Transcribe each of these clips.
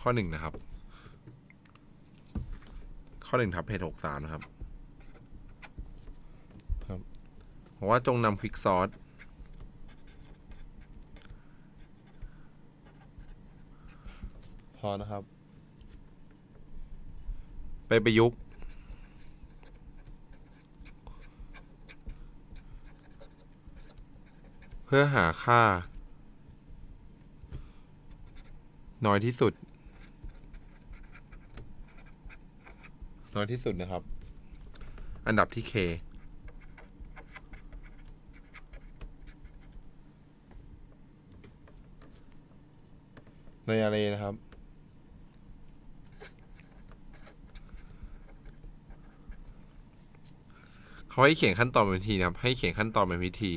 ข้อหนึ่งนะครับ ข้อหนึ่งทับเพจหกสามนะครับ ครับบอกว่าจงนำควิกซอสพอนะครับ ไปประยุกต์เพื่อหาค่า น้อยที่สุด น้อยที่สุดนะครับ อันดับที่ k ในอาเรนะครับ เขาให้เขียนขั้นตอนเป็นวิธีนะครับ ให้เขียนขั้นตอนเป็นวิธี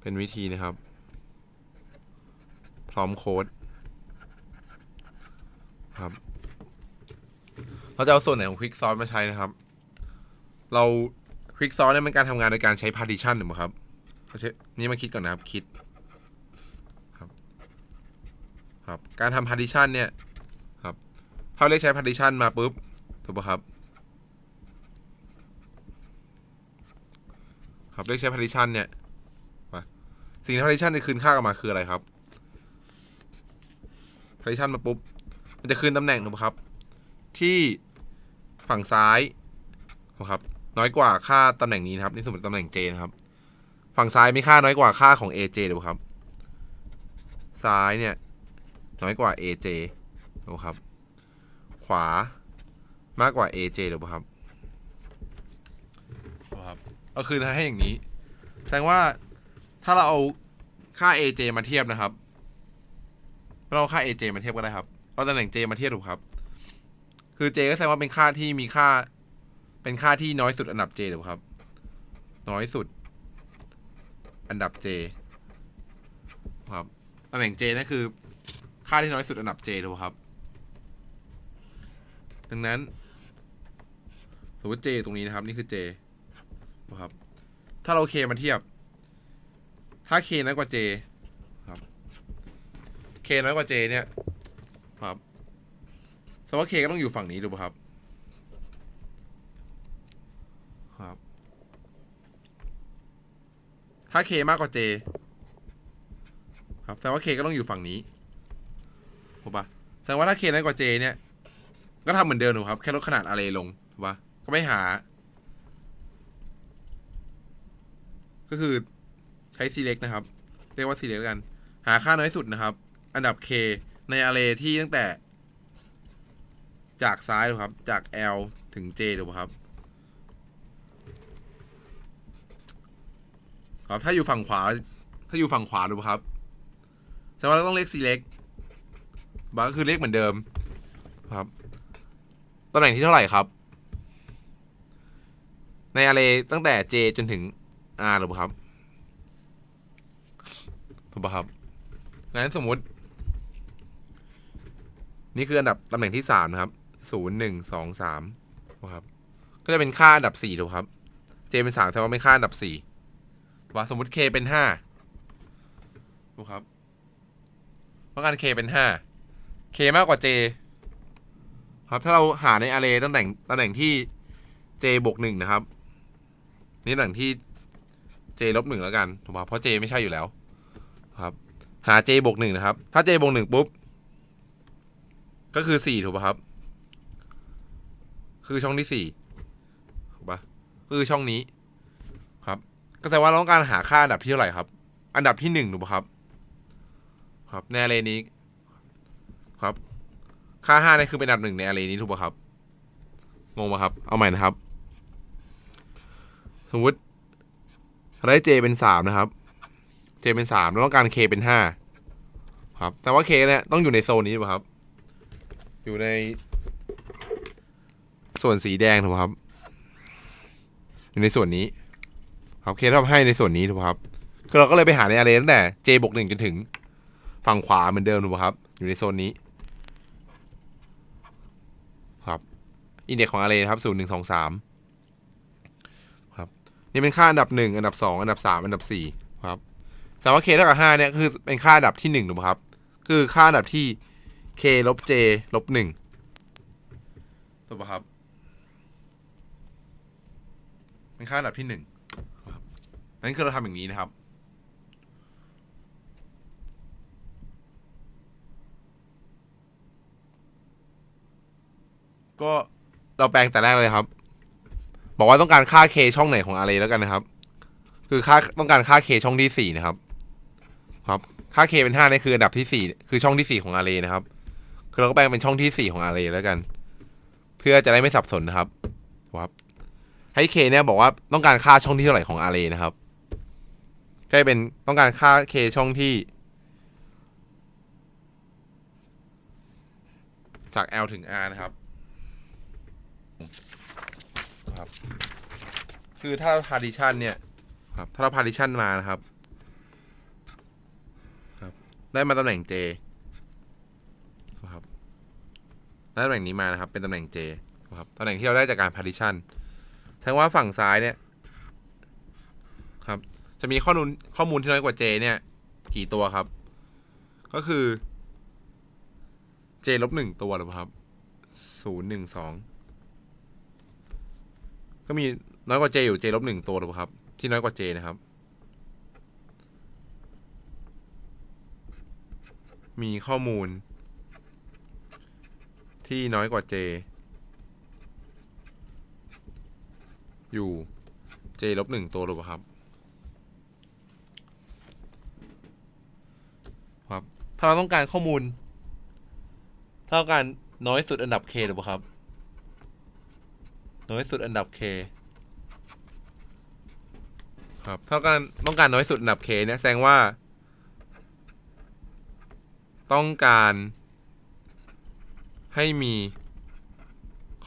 เป็นวิธีนะครับ พร้อมโค้ด ครับ เราจะเอาส่วนไหนของ Quick Sort มาใช้นะครับ เรา Quick Sort เนี่ยเป็นการทำงานโดยการใช้ partition ถูกไหมครับเขาใช้นี่มาคิดก่อนนะครับคิดครับครับ การทำ partition เนี่ยครับถ้าเราเรียกใช้ partition มาปุ๊บถูกป่ะครับครับเรียกใช้ partition เนี่ยสิ่งที่ partition จะคืนค่ากลับมาคืออะไรครับ partition มาปุ๊บ มันจะคืนตำแหน่งถูกไหมครับ ที่ฝั่งซ้ายนะครับน้อยกว่าค่าตำแหน่งนี้นะครับ นี่สมมติตำแหน่ง J นะครับ ฝั่งซ้ายมีค่าน้อยกว่าค่าของ AJ ถูครับ ซ้ายเนี่ยน้อยกว่า AJ ถูครับ ขวามากกว่า AJ ถูครับถูครับ ก็คือให้อย่างนี้ แสดงว่าถ้าเราเอาค่า AJ มาเทียบนะครับ เราเอาค่า AJ มาเทียบก็ได้ครับ เอาตำแหน่ง J มาเทียบถูครับ คือ J ก็แสดงว่าเป็นค่าที่มีค่า เป็นค่าที่น้อยสุดอันดับ J ถูกครับ น้อยสุด อันดับ J ครับตำแหน่ง J นั่นคือ ค่าที่น้อยสุดอันดับ J ถูกครับ ดังนั้น สมมติ J ตรงนี้นะครับ นี่คือ J นะครับ ถ้าเรา K มาเทียบ ถ้า K น้อยกว่า J ครับ K น้อยกว่า J เนี่ยครับ สดงว่า K ก็ต้องอยู่ฝั่งนี้ถูป่ะครับ ครับ ถ้า K มากกว่า J ครับแสดงว่า K ก็ต้องอยู่ฝั่งนี้ถูกปะแสดงว่าถ้า K น้อยกว่า J เนี่ย ก็ทำเหมือนเดิมถูกครับ แค่ลดขนาดอะไรลงถูกปะก็ไม่หา ก็คือใช้ select นะครับ เรียกว่า select แล้วกัน หาค่าน้อยสุดนะครับ อันดับ k ใน array ที่ตั้งแต่ จากซ้ายดูครับ จาก l ถึง j ดูครับ ครับ ถ้าอยู่ฝั่งขวา ถ้าอยู่ฝั่งขวาดูครับแสดงว่าเราต้องเรียก select บาก็คือเรียกเหมือนเดิม ครับตำแหน่งที่เท่าไหร่ครับ ใน array ตั้งแต่ j จนถึง r หรือเปล่าครับถูกป่ะครับงั้นสมมุติ นี่คืออันดับตำแหน่งที่สามนะครับ ศูนย์หนึ่งสองสามนะครับ ก็จะเป็นค่าอันดับสี่ถูกครับ J เป็นสามแสดงว่าไม่ค่าอันดับสี่ว่าสมมติ K เป็นห้าถูกครับเพราะการ K เป็นห้า K มากกว่า J ครับ ถ้าเราหาใน array ตำแหน่งตำแหน่งที่ J บวกหนึ่งนะครับ นี่ตำแหน่งที่ J ลบหนึ่งแล้วกันถูกป่ะเพราะ J ไม่ใช่อยู่แล้วครับ หา j บวกหนึ่งนะครับ ถ้า j บวกหนึ่งปุ๊บ ก็คือสี่ถูกป่ะครับ คือช่องที่สี่ถูกปะคือช่องนี้ ครับ ก็แสดงว่าเราต้องการหาค่าอันดับที่เท่าไหร่ครับ อันดับที่หนึ่งถูกปะครับ ครับในอาเรนี้ ครับ ค่าห้านี่คือเป็นอันดับหนึ่งในอาเรนี้ถูกปะครับงงปะครับ เอาใหม่นะครับ สมมุติเราได้ j เป็นสามนะครับ j เป็นสามเราต้องการ k เป็นห้าครับ แต่ว่า k เนี่ยต้องอยู่ในโซนนี้ปะครับ อยู่ใน ส่วนสีแดงถูกไหมครับอยู่ในส่วนนี้ครับ k ทำให้ในส่วนนี้ถูกไหมครับคือเราก็เลยไปหาในอาร์เรตั้งแต่ j บวกหนึ่งจนถึง ฝั่งขวาเหมือนเดิมถูกไหมครับ อยู่ในโซนนี้ ครับอินเด็กซ์ของอาร์เรนะครับศูนย์หนึ่งสองสามครับนี่เป็นค่าอันดับหนึ่งอันดับสองอันดับสามอันดับสี่ครับสมมติว่า k เท่ากับห้าเนี่ยคือเป็นค่าอันดับที่หนึ่งถูกไหมครับ คือค่าอันดับที่ k ลบ j ลบหนึ่งถูกไหมครับ เป็นค่าอันดับที่หนึ่งนั่นคือเราทำอย่างนี้นะครับ ก็เราแปลงแต่แรกเลยครับ บอกว่าต้องการค่า k ช่องไหนของ array แล้วกันนะครับ คือค่าต้องการค่า k ช่องที่สี่นะครับ ครับ ค่า k เป็นห้านี่คืออันดับที่สี่คือช่องที่สี่ของ array นะครับ คือเราก็แปลงเป็นช่องที่สี่ของ array แล้วกัน เพื่อจะได้ไม่สับสนนะครับครั ให้ k เนี่ยบอกว่าต้องการค่าช่องที่เท่าไหร่ของ array นะครับ ก็จะเป็นต้องการค่า k ช่องที่ จาก L ถึง R นะครับครับ คือถ้า partition เนี่ยครับถ้าเรา partition มานะครับครับ ได้มาตำแหน่ง J นะครับได้ตำแหน่งนี้มานะครับ เป็นตำแหน่ง J ครับตำแหน่งที่เราได้จากการ partition ดงว่าฝั่งซ้ายเนี่ยครับ จะมีข้อมูลข้อมูลที่น้อยกว่า J เนี่ย กี่ตัวครับ ก็คือ J ลบหนึ่งตัวหรือเปล่าครับศูนย์หนึ่งสองก็มีน้อยกว่า J อยู่ J ลบหนึ่งตัวหรือเปล่าครับ ที่น้อยกว่า J นะครับ มีข้อมูลที่น้อยกว่า J อยู่ J ลบหนึ่งตัวหรือเปล่าครับ ครับ ถ้าเราต้องการข้อมูลเท่ากันน้อยสุดอันดับ k หรือเปล่าครับ น้อยสุดอันดับ k ครับเท่ากันต้องการน้อยสุดอันดับ k เนี่ยแสดงว่า ต้องการให้มี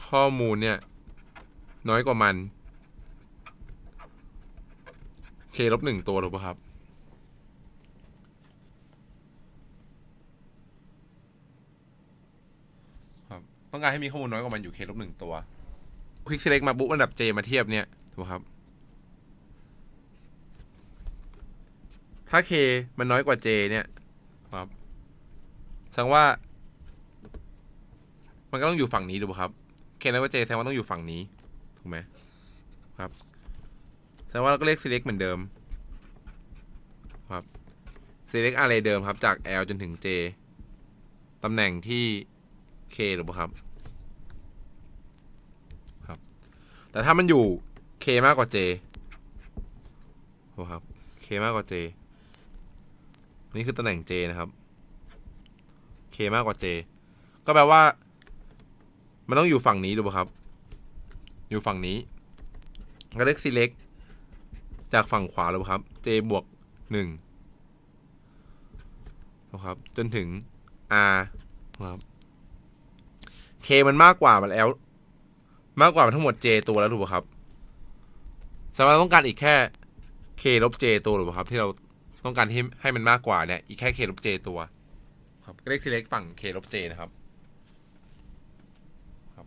ข้อมูลเนี่ย น้อยกว่ามัน k ลบหนึ่งตัวหรือเปล่าครับ ครับ ต้องการให้มีข้อมูลน้อยกว่ามันอยู่ k ลบหนึ่งตัวควิก select มาปุ๊อันดับ J มาเทียบเนี่ยถูกครับ ถ้า K มันน้อยกว่า J เนี่ยครับแสดงว่า มันก็ต้องอยู่ฝั่งนี้ถูกไหมครับ K น้อยกว่า J แสดงว่าต้องอยู่ฝั่งนี้ถูกไหมครับ แสดงว่าเราก็เรียก select เหมือนเดิมครับ select array เดิมครับจาก L จนถึง J ตำแหน่งที่ K หรือเปล่าครับแต่ถ้ามันอยู่ k มากกว่า j โอ้ครับ k มากกว่า j นี่คือตำแหน่ง j นะครับ k มากกว่า j ก็แปลว่า มันต้องอยู่ฝั่งนี้ดูป่ะครับ อยู่ฝั่งนี้ ก็เล็ก select จากฝั่งขวาเลยครับ j บวกหนึ่งนะครับ จนถึง r นะครับ k มันมากกว่ามันแล้ว มากกว่ามันทั้งหมด j ตัวแล้วถูกไหมครับสำหรับต้องการอีกแค่ k ลบ j ตัวหรือเปล่าครับ ที่เราต้องการให้ให้มันมากกว่าเนี่ยอีกแค่ k ลบ j ตัวครับก็เรียก select ฝั่ง k ลบ j นะครับครับ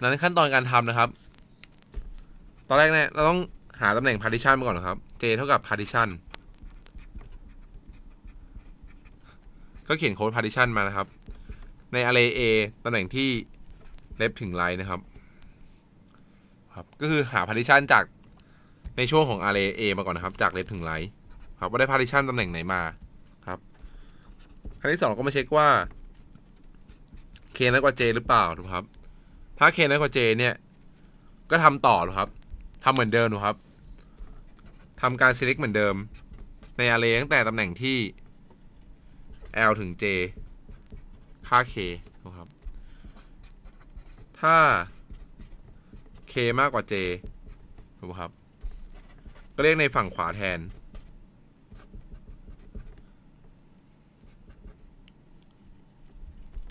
นั้นขั้นตอนการทำนะครับ ตอนแรกเนี่ยเราต้องหาตำแหน่ง partition มาก่อนนะครับ j เท่ากับ partition ก็เขียนโค้ด partition มานะครับ ใน array A ตำแหน่งที่เล็บถึงไลน์นะครับ ครับ ก็คือหา partition จากในช่วงของ array A มาก่อนนะครับ จากเล็บถึงไลน์ครับ ว่าได้ partition ตำแหน่งไหนมาครับขั้นที่สองเราก็มาเช็คว่า k น้อยกว่า j หรือเปล่าถูกครับ ถ้า k น้อยกว่า j เนี่ย ก็ทำต่อถูกครับ ทำเหมือนเดิมถูครับทำการ select เหมือนเดิม ใน array ตั้งแต่ตำแหน่งที่ L ถึง J ค่า k นะครับ ถ้า k มากกว่า j ถูกครับ ก็เรียกในฝั่งขวาแทน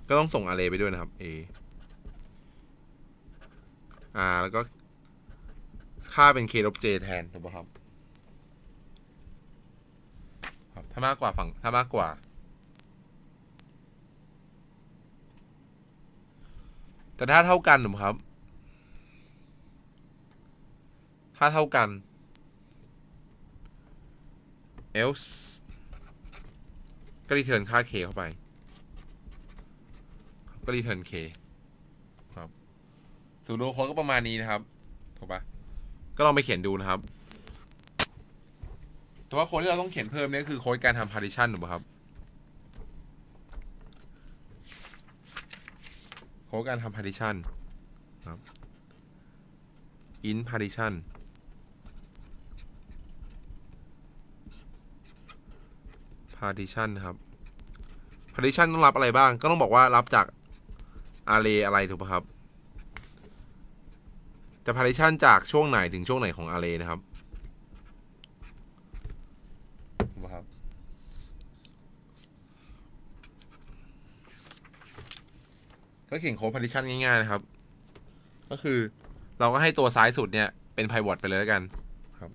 ก็ต้องส่ง array ไปด้วยนะครับ a r แล้วก็ ค่าเป็น k ลบ j แทนถูกไหมครับครับถ้ามากกว่าฝั่งถ้ามากกว่า แต่ถ้าเท่ากันถูกไหมครับ ถ้าเท่ากัน else ก็รีเทิร์นค่า k เข้าไป ก็รีเทิร์น k ครับสูตรโลโค้ดก็ประมาณนี้นะครับ ถูกปะ ก็ลองไปเขียนดูนะครับ แต่ว่าโค้ดที่เราต้องเขียนเพิ่มเนี่ยคือโค้ดการทำ partition ถูกปะครับ โค้ดการทำ partition ครับ in partition partition นครับ partition ต้องรับอะไรบ้าง ก็ต้องบอกว่ารับจาก array อะไรถูกปะครับ จะ partition จากช่วงไหนถึงช่วงไหนของ array นะครับถูกปะครับก็เขียนโค้ด partition ง่ายๆนะครับ ก็คือเราก็ให้ตัวซ้ายสุดเนี่ยเป็น pivot ไปเลยแล้วกันครับ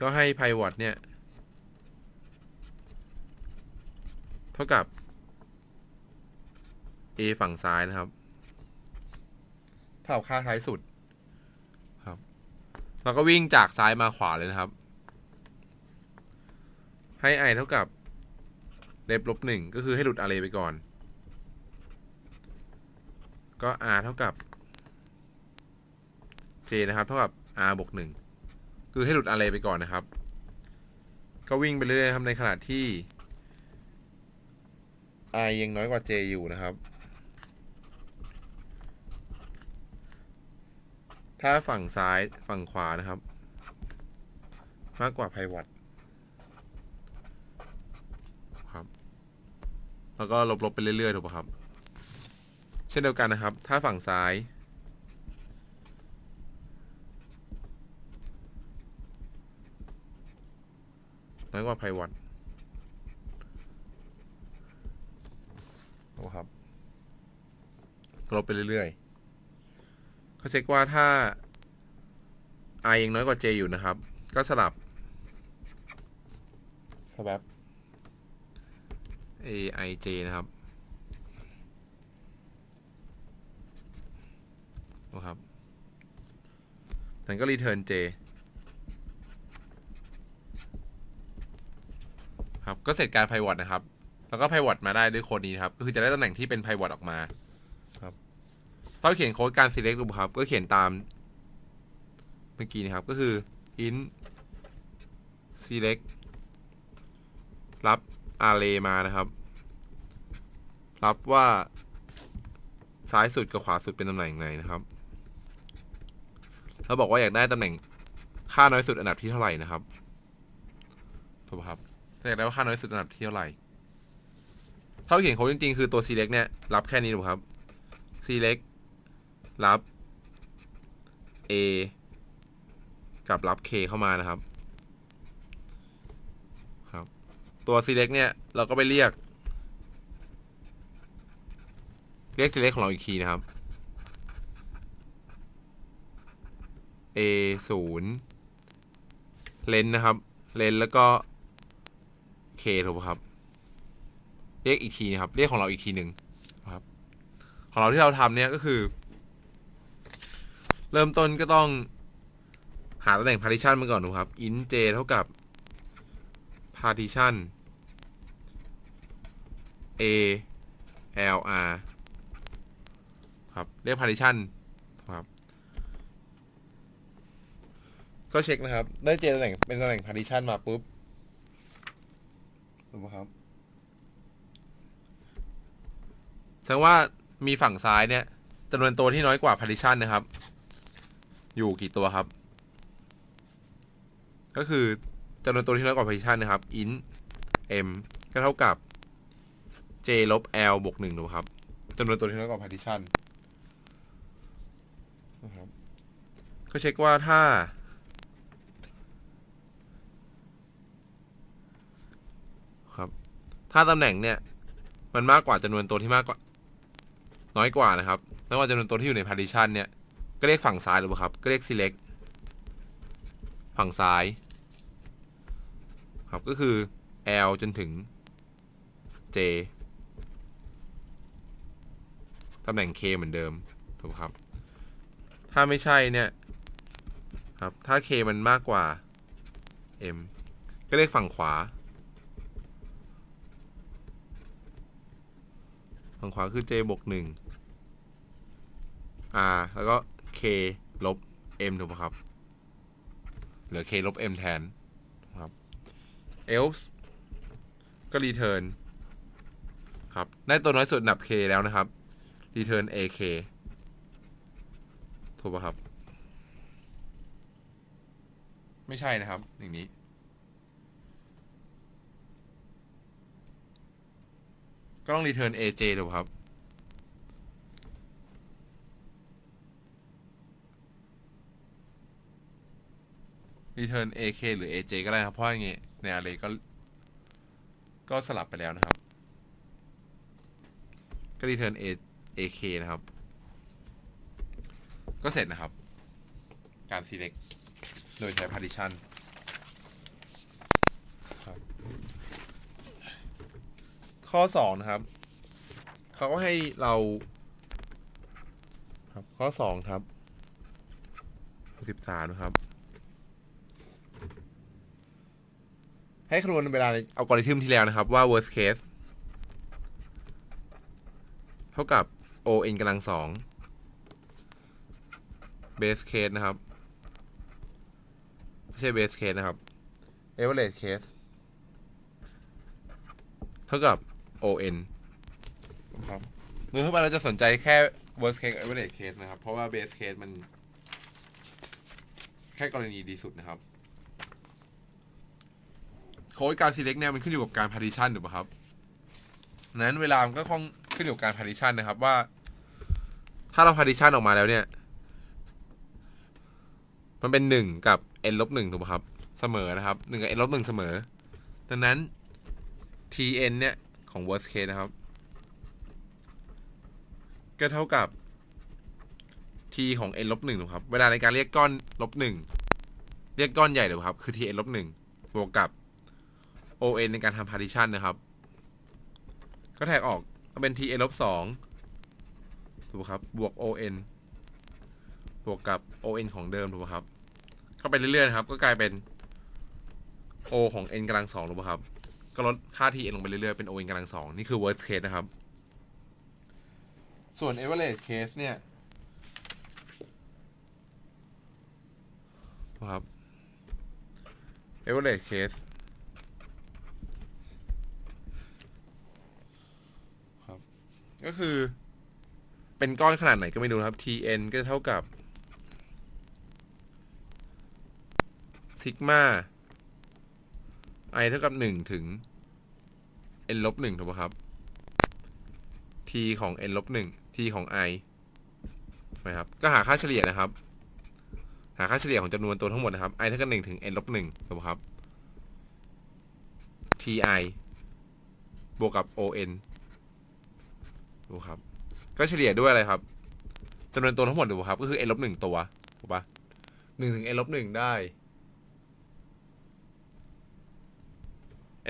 ก็ให้ pivot เนี่ย เท่ากับ a ฝั่งซ้ายนะครับ เท่ากับค่าท้ายสุด ครับเราก็วิ่งจากซ้ายมาขวาเลยนะครับ ให้ i เท่ากับเล็บลบหนึ่งก็คือให้หลุด array ไปก่อน ก็ r เท่ากับ j นะครับ เท่ากับ r บวกหนึ่งคือให้หลุด array ไปก่อนนะครับ ก็วิ่งไปเรื่อยๆครับในขณะที่ i ยังน้อยกว่า j อยู่นะครับ ถ้าฝั่งซ้ายฝั่งขวานะครับ มากกว่า pivot ครับ แล้วก็ลบๆไปเรื่อยๆถูกปะครับ เช่นเดียวกันนะครับ ถ้าฝั่งซ้าย น้อยกว่า pivot นะครับลบไปเรื่อยๆ เขาเช็คว่าถ้า i ยังน้อยกว่า j อยู่นะครับ ก็สลับสลับ a i j นะครับนะครับนั้นก็ return j ครับ ก็เสร็จการ pivot นะครับ แล้วก็ pivot มาได้ด้วยโค้ดนี้นะครับ ก็คือจะได้ตำแหน่งที่เป็น pivot ออกมาครับ ถ้าเขียนโค้ดการ select ดูครับ ก็เขียนตาม เมื่อกี้นะครับ ก็คือ int select รับ array มานะครับ รับว่าซ้ายสุดกับขวาสุดเป็นตำแหน่งไหนนะครับแล้วบอกว่าอยากได้ตำแหน่งค่าน้อยสุดอันดับที่เท่าไหร่นะครับถูกครับอยากได้ว่าค่าน้อยสุดอันดับที่เท่าไหร่ถ้าเราเขียนโค้ดจริงๆ คือตัว select เนี่ย รับแค่นี้ถูกปครับ select รับ a กับรับ k เข้ามานะครับ ครับ ตัว select เนี่ย เราก็ไปเรียก เรียก select ของเราอีกทีนะครับ a ศูนย์เลนนะครับ เลนแล้วก็ k ถูกครับ เรียกอีกทีนะครับ เรียกของเราอีกทีหนึ่งนะครับ ของเราที่เราทำเนี่ยก็คือ เริ่มต้นก็ต้องหาตำแหน่ง partition มาก่อนนะครับ int j เท่ากับ partition a l r ครับ เรียก partition ครับ ก็เช็คนะครับ ได้เจตำแหน่งเป็นตำแหน่ง partition มาปุ๊บถูกไหมครับแสดงว่ามีฝั่งซ้ายเนี่ยจำนวนตัวที่น้อยกว่า partition นะครับ อยู่กี่ตัวครับ ก็คือจำนวนตัวที่น้อยกว่า partition นะครับ int m ก็เท่ากับ j ลบ l บวกหนึ่งถูครับจำนวนตัวที่น้อยกว่า partition นะครับ ก็เช็คว่าถ้า ครับ ถ้าตำแหน่งเนี่ย มันมากกว่าจำนวนตัวที่มากกว่า น้อยกว่านะครับไม่ว่าจำนวนตัวที่อยู่ใน partition เนี่ย ก็เรียกฝั่งซ้ายหรือเปล่าครับก็เรียก select ฝั่งซ้าย ครับ ก็คือ L จนถึง J ตำแหน่ง K เหมือนเดิม ถูกไหมครับ ถ้าไม่ใช่เนี่ย ครับ ถ้า K มันมากกว่า M ก็เรียกฝั่งขวา ฝั่งขวาคือ j บวกหนึ่ง r แล้วก็ k ลบ m ถูกไหมครับ เหลือ k ลบ m แทนครับ else ก็ return ครับ ได้ตัวน้อยสุดอันดับ k แล้วนะครับ return ak ถูกป่ะครับ ไม่ใช่นะครับ อย่างนี้ ก็ต้อง return aj ถูกป่ะครับ return ak หรือ aj ก็ได้นะครับ เพราะอย่างงี้ใน array ก็ ก็สลับไปแล้วนะครับ ก็ return a ak นะครับ ก็เสร็จนะครับ การ select โดยใช้ partition ข้อ 2 นะครับ เขาก็ให้เราครับข้อ 2 ครับ13นะครับ ให้คำนวณเวลาในอัลกอริทึมที่แล้วนะครับ ว่า worst case เท่ากับ o n กำลังสอง base case นะครับ ไม่ใช่ base case นะครับ average case เท่ากับ o n ครับโดยทั่วไปเราจะสนใจแค่ worst case average case นะครับ เพราะว่า base case มัน แค่กรณีดีสุดนะครับ ค้ดการ select เนี่ยมันขึ้นอยู่กับการ partition ถูกไหมครับนั้นเวลามันก็คงขึ้นอยู่กับการ partition นะครับว่า ถ้าเรา partition ออกมาแล้วเนี่ย มันเป็นหนึ่งกับ n ลบหนึ่งถูกไหมครับเสมอนะครับหนึ่งกับ n ลบหนึ่งเสมอ ดังนั้น tn เนี่ย ของ worst case นะครับ ก็เท่ากับ t ของ n ลบหนึ่งถูกครับ เวลาในการเรียกก้อนลบหนึ่งเรียกก้อนใหญ่ถูกครับ คือ tn ลบหนึ่งบวกกับ on ในการทำ partition นะครับ ก็แทกออกก็เป็น tn ลบสองถูกไหมครับ บวก on บวกกับ on ของเดิมถูกไหมครับ ก็ไปเรื่อยๆครับ ก็กลายเป็น o ของ n กำลังสองถูกไหมครับ ก็ลดค่า tn ลงไปเรื่อยๆ เป็น on กำลังสองนี่คือ worst case นะครับ ส่วน average case เนี่ยครับ average case ครับ ก็คือ เป็นก้อนขนาดไหนก็ไม่รู้ครับ tn ก็เท่ากับซิกมา i เท่ากับหนึ่งถึง n ลบหนึ่งถูกไหมครับ t ของ n ลบหนึ่ง t ของ i นะครับ ก็หาค่าเฉลี่ยนะครับ หาค่าเฉลี่ยของจำนวนตัวทั้งหมดนะครับ i เท่ากับหนึ่งถึง n ลบหนึ่งถูกไหมครับ ti บวกกับ on ดูครับ ก็เฉลี่ยด้วยอะไรครับจำนวนตัวทั้งหมดดูครับ ก็คือ n ลบหนึ่งตัวถูกปะหนึ่งถึง n ลบหนึ่งได้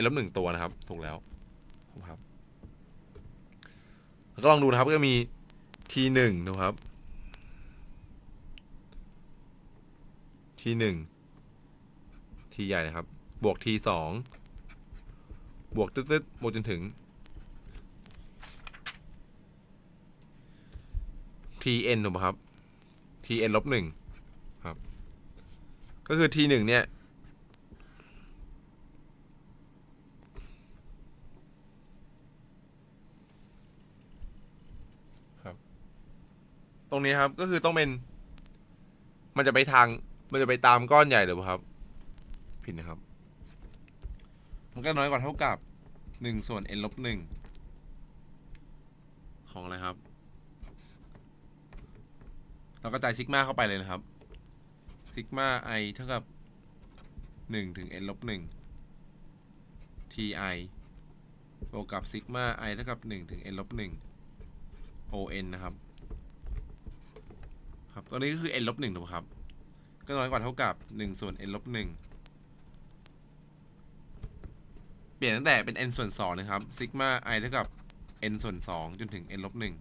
n ลบหนึ่งตัวนะครับ ถูกแล้วถูกครับ ก็ลองดูนะครับ ก็มี t หนึ่งนะครับ t หนึ่ง t ใหญ่นะครับ บวก t สองบวกตึ๊ดๆบวกจนถึง tn ถูกไหมครับ tn ลบหนึ่งครับ ก็คือ t หนึ่งเนี่ย ครับ ตรงนี้ครับก็คือต้องเป็น มันจะไปทาง มันจะไปตามก้อนใหญ่หรือเปล่าครับ ผิดนะครับ มันก็น้อยกว่าเท่ากับหนึ่งส่วน n ลบหนึ่งของอะไรครับ เราก็จ่ายซิกมาเข้าไปเลยนะครับซิกมา i เท่ากับหนึ่งถึง n ลบหนึ่ง ti บวกกับซิกมา i เท่ากับหนึ่งถึง n ลบหนึ่ง on นะครับ ครับตัวนี้ก็คือ n ลบหนึ่งถูกครับ ก็น้อยกว่าเท่ากับหนึ่งส่วน n ลบหนึ่งเปลี่ยนตั้งแต่เป็น n ส่วนสองนะครับซิกมา i เท่ากับ n ส่วนสองจนถึง n ลบหนึ่ง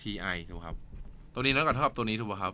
ti ถูกไหมครับ ตัวนี้น้อยกว่าเท่ากับตัวนี้ถูกป่ะครับ